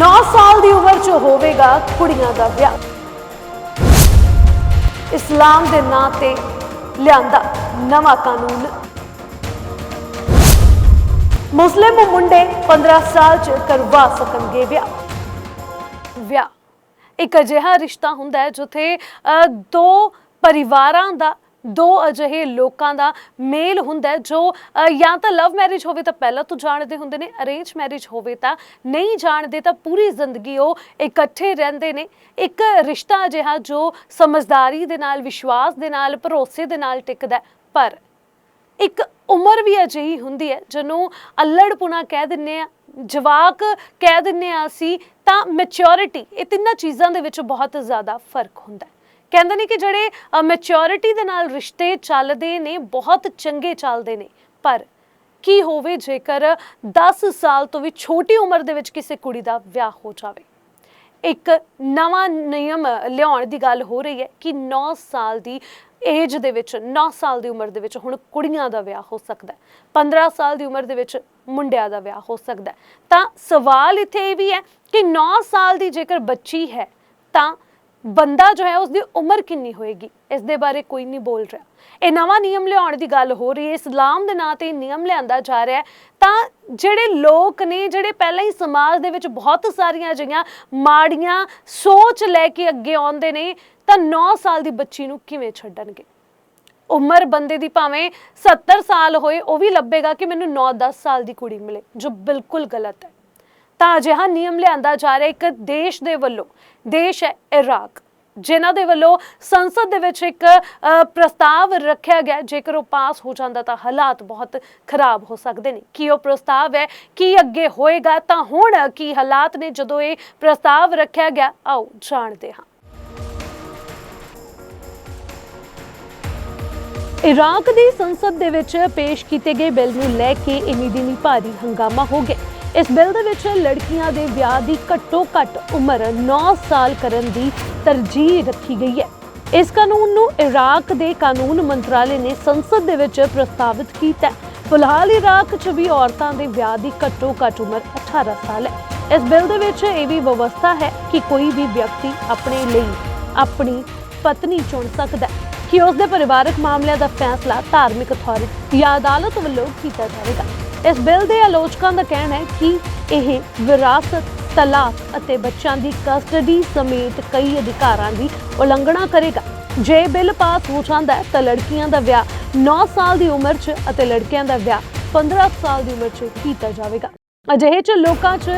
9 ਸਾਲ ਦੀ ਉਮਰ 'ਚ ਹੋਵੇਗਾ ਕੁੜੀਆਂ ਦਾ ਵਿਆਹ। ਇਸਲਾਮ ਦੇ ਨਾਂ ਤੇ ਲਿਆਂਦਾ ਨਵਾਂ ਕਾਨੂੰਨ। ਮੁਸਲਿਮ ਮੁੰਡੇ 15 ਸਾਲ 'ਚ ਕਰਵਾ ਸਕਣਗੇ ਵਿਆਹ। ਵਿਆਹ। ਇੱਕ ਅਜਿਹਾ ਰਿਸ਼ਤਾ ਹੁੰਦਾ ਹੈ ਜਿੱਥੇ ਅ, ਦੋ ਪਰਿਵਾਰਾਂ ਦਾ ਦੋ ਅਜਿਹੇ ਲੋਕਾਂ ਦਾ ਮੇਲ ਹੁੰਦਾ ਜੋ ਜਾਂ ਤਾਂ ਲਵ ਮੈਰਿਜ ਹੋਵੇ ਤਾਂ ਪਹਿਲਾਂ ਤੋਂ ਜਾਣਦੇ ਹੁੰਦੇ ਨੇ, ਅਰੇਂਜ ਮੈਰਿਜ ਹੋਵੇ ਤਾਂ ਨਹੀਂ ਜਾਣਦੇ ਤਾਂ ਪੂਰੀ ਜ਼ਿੰਦਗੀ ਉਹ ਇਕੱਠੇ ਰਹਿੰਦੇ ਨੇ। ਇੱਕ ਰਿਸ਼ਤਾ ਅਜਿਹਾ ਜੋ ਸਮਝਦਾਰੀ ਦੇ ਨਾਲ, ਵਿਸ਼ਵਾਸ ਦੇ ਨਾਲ, ਭਰੋਸੇ ਦੇ ਨਾਲ ਟਿਕਦਾ ਪਰ ਇੱਕ ਉਮਰ ਵੀ ਅਜਿਹੀ ਹੁੰਦੀ ਹੈ ਜਿਹਨੂੰ ਅਲੜਪੁਣਾ ਕਹਿ ਦਿੰਨੇ ਆ, ਜਵਾਕ ਕਹਿ ਦਿੰਨੇ ਆ ਅਸੀਂ, ਤਾਂ ਮੈਚਿਓਰਿਟੀ ਇਹ ਤਿੰਨਾਂ ਚੀਜ਼ਾਂ ਦੇ ਵਿੱਚ ਬਹੁਤ ਜ਼ਿਆਦਾ ਫ਼ਰਕ ਹੁੰਦਾ ਹੈ। ਕਹਿੰਦੇ ਨੇ ਕਿ ਜਿਹੜੇ ਮੈਚਿਓਰਿਟੀ ਦੇ ਨਾਲ ਰਿਸ਼ਤੇ ਚੱਲਦੇ ਨੇ, ਬਹੁਤ ਚੰਗੇ ਚੱਲਦੇ ਨੇ। ਪਰ ਕੀ ਹੋਵੇ ਜੇਕਰ 10 ਸਾਲ ਤੋਂ ਵੀ ਛੋਟੀ ਉਮਰ ਦੇ ਵਿੱਚ ਕਿਸੇ ਕੁੜੀ ਦਾ ਵਿਆਹ ਹੋ ਜਾਵੇ? ਇੱਕ ਨਵਾਂ ਨਿਯਮ ਲਿਆਉਣ ਦੀ ਗੱਲ ਹੋ ਰਹੀ ਹੈ ਕਿ 9 ਸਾਲ ਦੀ ਏਜ ਦੇ ਵਿੱਚ 9 ਸਾਲ ਦੀ ਉਮਰ ਦੇ ਵਿੱਚ ਹੁਣ ਕੁੜੀਆਂ ਦਾ ਵਿਆਹ ਹੋ ਸਕਦਾ ਹੈ। 15 ਸਾਲ ਦੀ ਉਮਰ ਦੇ ਵਿੱਚ ਮੁੰਡਿਆਂ ਦਾ ਵਿਆਹ ਹੋ ਸਕਦਾ ਤਾਂ ਸਵਾਲ ਇੱਥੇ ਇਹ ਵੀ ਹੈ ਕਿ 9 ਸਾਲ ਦੀ ਜੇਕਰ ਬੱਚੀ ਹੈ, ਤਾਂ ਬੰਦਾ ਜੋ ਹੈ ਉਸ ਦੀ ਉਮਰ ਕਿੰਨੀ ਹੋਏਗੀ? ਇਸ ਦੇ ਬਾਰੇ ਕੋਈ ਨਹੀਂ ਬੋਲ ਰਿਹਾ। ਇਹ ਨਵਾਂ ਨਿਯਮ ਲਿਆਉਣ ਦੀ ਗੱਲ ਹੋ ਰਹੀ ਹੈ। ਇਸਲਾਮ ਦੇ ਨਾਂ ਤੇ ਨਿਯਮ ਲਿਆਂਦਾ ਜਾ ਰਿਹਾ ਹੈ। ਤਾਂ ਜਿਹੜੇ ਲੋਕ ਨੇ, ਜਿਹੜੇ ਪਹਿਲਾਂ ਹੀ ਸਮਾਜ ਦੇ ਵਿੱਚ ਬਹੁਤ ਸਾਰੀਆਂ ਅਜਿਹੀਆਂ ਮਾੜੀਆਂ ਸੋਚ ਲੈ ਕੇ ਅੱਗੇ ਆਉਂਦੇ ਨੇ, ਤਾਂ 9 ਸਾਲ ਦੀ ਬੱਚੀ ਨੂੰ ਕਿਵੇਂ ਛੱਡਣਗੇ? ਉਮਰ ਬੰਦੇ ਦੀ ਭਾਵੇਂ 70 ਸਾਲ ਹੋਏ, ਉਹ ਵੀ ਲੱਭੇਗਾ ਕਿ ਮੈਨੂੰ 9-10 ਸਾਲ ਦੀ ਕੁੜੀ ਮਿਲੇ, ਜੋ ਬਿਲਕੁਲ ਗਲਤ ਹੈ। ਤਾਂ ਅਜਿਹਾ ਨਿਯਮ ਲਿਆਂਦਾ ਜਾ ਰਿਹਾ ਇੱਕ ਦੇਸ਼ ਦੇ ਵੱਲੋਂ, ਦੇਸ਼ ਹੈ ਇਰਾਕ, ਜਿਨ੍ਹਾਂ ਦੇ ਵੱਲੋਂ ਸੰਸਦ ਦੇ ਵਿੱਚ ਇੱਕ ਪ੍ਰਸਤਾਵ ਰੱਖਿਆ ਗਿਆ ਜੇਕਰ ਉਹ ਪਾਸ ਹੋ ਜਾਂਦਾ ਤਾਂ ਹਾਲਾਤ ਬਹੁਤ ਖਰਾਬ ਹੋ ਸਕਦੇ ਨੇ। ਕੀ ਉਹ ਪ੍ਰਸਤਾਵ ਹੈ? ਕੀ ਅੱਗੇ ਹੋਏਗਾ? ਤਾਂ ਹੁਣ ਕੀ ਹਾਲਾਤ ਨੇ? ਜਦੋਂ ਇਹ ਪ੍ਰਸਤਾਵ ਰੱਖਿਆ ਗਿਆ, ਆਓ ਜਾਣਦੇ ਹਾਂ। ਇਰਾਕ ਦੀ ਸੰਸਦ ਦੇ ਵਿੱਚ ਪੇਸ਼ ਕੀਤੇ ਗਏ ਬਿੱਲ ਨੂੰ ਲੈ ਕੇ ਇੰਨੀ ਦਿਨੀ ਭਾਰੀ ਹੰਗਾਮਾ ਹੋ ਗਿਆ ਇਸ ਬਿੱਲ ਦੇ ਵਿੱਚ ਲੜਕੀਆਂ ਦੇ ਵਿਆਹ ਦੀ ਘੱਟੋ ਘੱਟ ਉਮਰ 9 ਸਾਲ ਕਰਨ ਦੀ ਤਰਜੀਹ ਰੱਖੀ ਗਈ ਹੈ। ਇਸ ਕਾਨੂੰਨ ਨੂੰ ਇਰਾਕ ਦੇ ਕਾਨੂੰਨ ਮੰਤਰਾਲੇ ਨੇ ਸੰਸਦ ਦੇ ਵਿੱਚ ਪ੍ਰਸਤਾਵਿਤ ਕੀਤਾ ਫਿਲਹਾਲ ਇਰਾਕ 'ਚ ਵੀ ਔਰਤਾਂ ਦੇ ਵਿਆਹ ਦੀ ਘੱਟੋ ਘੱਟ ਉਮਰ 18 ਸਾਲ ਹੈ। ਇਸ ਬਿੱਲ ਦੇ ਵਿੱਚ ਇਹ ਵੀ ਵਿਵਸਥਾ ਹੈ ਕਿ ਕੋਈ ਵੀ ਵਿਅਕਤੀ ਆਪਣੇ ਲਈ ਆਪਣੀ ਪਤਨੀ ਚੁਣ ਸਕਦਾ ਹੈ ਕਿ ਉਸ ਦੇ ਪਰਿਵਾਰਕ ਮਾਮਲਿਆਂ ਦਾ ਫੈਸਲਾ ਧਾਰਮਿਕ ਅਥਾਰਟੀ ਜਾਂ ਅਦਾਲਤ ਵੱਲੋਂ ਕੀਤਾ ਜਾਵੇਗਾ। ਇਸ ਬਿੱਲ ਦੇ ਆਲੋਚਕਾਂ ਦਾ ਕਹਿਣਾ ਹੈ ਕਿ ਇਹ ਵਿਰਾਸਤ, ਤਲਾਕ ਅਤੇ ਬੱਚਿਆਂ ਦੀ ਕਸਟਡੀ ਸਮੇਤ ਕਈ ਅਧਿਕਾਰਾਂ ਦੀ ਉਲੰਘਣਾ ਕਰੇਗਾ। ਜੇ ਬਿੱਲ ਪਾਸ ਹੋ ਜਾਂਦਾ ਹੈ ਤਾਂ ਲੜਕੀਆਂ ਦਾ ਵਿਆਹ 9 ਸਾਲ ਦੀ ਉਮਰ 'ਚ ਅਤੇ ਲੜਕਿਆਂ ਦਾ ਵਿਆਹ 15 ਸਾਲ ਦੀ ਉਮਰ 'ਚ ਕੀਤਾ ਜਾਵੇਗਾ। ਅਜਿਹੇ 'ਚ ਲੋਕਾਂ 'ਚ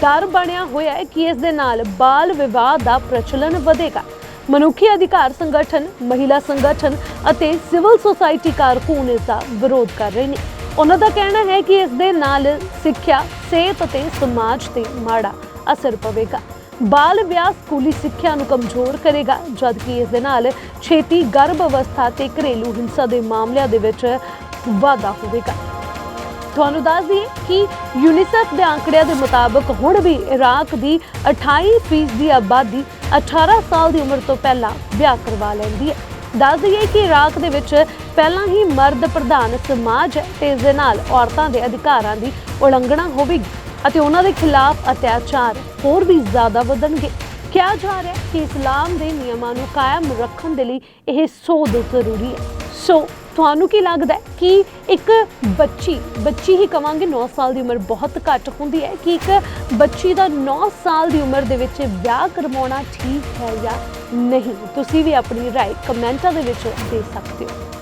ਡਰ ਬਣਿਆ ਹੋਇਆ ਹੈ ਕਿ ਇਸ ਦੇ ਨਾਲ ਬਾਲ ਵਿਵਾਹ ਦਾ ਪ੍ਰਚਲਨ ਵਧੇਗਾ। ਮਨੁੱਖੀ ਅਧਿਕਾਰ ਸੰਗਠਨ, ਮਹਿਲਾ ਸੰਗਠਨ ਅਤੇ ਸਿਵਲ ਸੁਸਾਇਟੀ ਕਾਰਕੁਨ ਇਸ ਦਾ ਵਿਰੋਧ ਕਰ ਰਹੇ ਨੇ। ਉਹਨਾਂ ਦਾ ਕਹਿਣਾ ਹੈ ਕਿ ਇਸ ਦੇ ਨਾਲ ਸਿੱਖਿਆ, ਸਿਹਤ ਅਤੇ ਸਮਾਜ ਤੇ ਮਾੜਾ ਅਸਰ ਪਵੇਗਾ। ਬਾਲ ਵਿਆਹ ਸਕੂਲੀ ਸਿੱਖਿਆ ਨੂੰ ਕਮਜ਼ੋਰ ਕਰੇਗਾ, ਜਦਕਿ ਇਸ ਦੇ ਨਾਲ ਛੇਤੀ ਗਰਭ ਅਵਸਥਾ ਤੇ ਘਰੇਲੂ ਹਿੰਸਾ ਦੇ ਮਾਮਲਿਆਂ ਦੇ ਵਿੱਚ ਵਾਧਾ ਹੋਵੇਗਾ। ਤੁਹਾਨੂੰ ਦੱਸ ਦਈਏ ਕਿ ਯੂਨੀਸੈਫ ਦੇ ਅੰਕੜਿਆਂ ਦੇ ਮੁਤਾਬਕ ਹੁਣ ਵੀ ਇਰਾਕ ਦੀ 28% ਦੀ ਆਬਾਦੀ 18 ਸਾਲ ਦੀ ਉਮਰ ਤੋਂ ਪਹਿਲਾਂ ਵਿਆਹ ਕਰਵਾ ਲੈਂਦੀ ਹੈ। ਦੱਸ ਦਈਏ ਕਿ ਇਰਾਕ ਦੇ ਵਿੱਚ ਪਹਿਲਾਂ ਹੀ ਮਰਦ ਪ੍ਰਧਾਨ ਸਮਾਜ ਹੈ ਤੇ ਇਸ ਦੇ ਨਾਲ ਔਰਤਾਂ ਦੇ ਅਧਿਕਾਰਾਂ ਦੀ ਉਲੰਘਣਾ ਹੋਵੇਗੀ ਅਤੇ ਉਹਨਾਂ ਦੇ ਖਿਲਾਫ ਅਤਿਆਚਾਰ ਹੋਰ ਵੀ ਜ਼ਿਆਦਾ ਵਧਣਗੇ। ਕਿਹਾ ਜਾ ਰਿਹਾ ਹੈ ਕਿ ਇਸਲਾਮ ਦੇ ਨਿਯਮਾਂ ਨੂੰ ਕਾਇਮ ਰੱਖਣ ਦੇ ਲਈ ਇਹ ਸੋਧ ਜ਼ਰੂਰੀ ਹੈ। ਸੋ ਤੁਹਾਨੂੰ ਕੀ ਲੱਗਦਾ ਹੈ ਕਿ ਇੱਕ ਬੱਚੀ ਬੱਚੀ ਹੀ ਕਵਾਂਗੇ 9 ਸਾਲ ਦੀ ਉਮਰ ਬਹੁਤ ਘੱਟ ਹੁੰਦੀ ਹੈ ਕਿ ਇੱਕ ਬੱਚੀ ਦਾ 9 ਸਾਲ ਦੀ ਉਮਰ ਦੇ ਵਿੱਚ ਵਿਆਹ ਕਰਵਾਉਣਾ ਠੀਕ ਹੈ ਜਾਂ ਨਹੀਂ ਤੁਸੀਂ ਵੀ ਆਪਣੀ رائے ਕਮੈਂਟਾਂ ਦੇ ਵਿੱਚ ਦੇ ਸਕਦੇ ਹੋ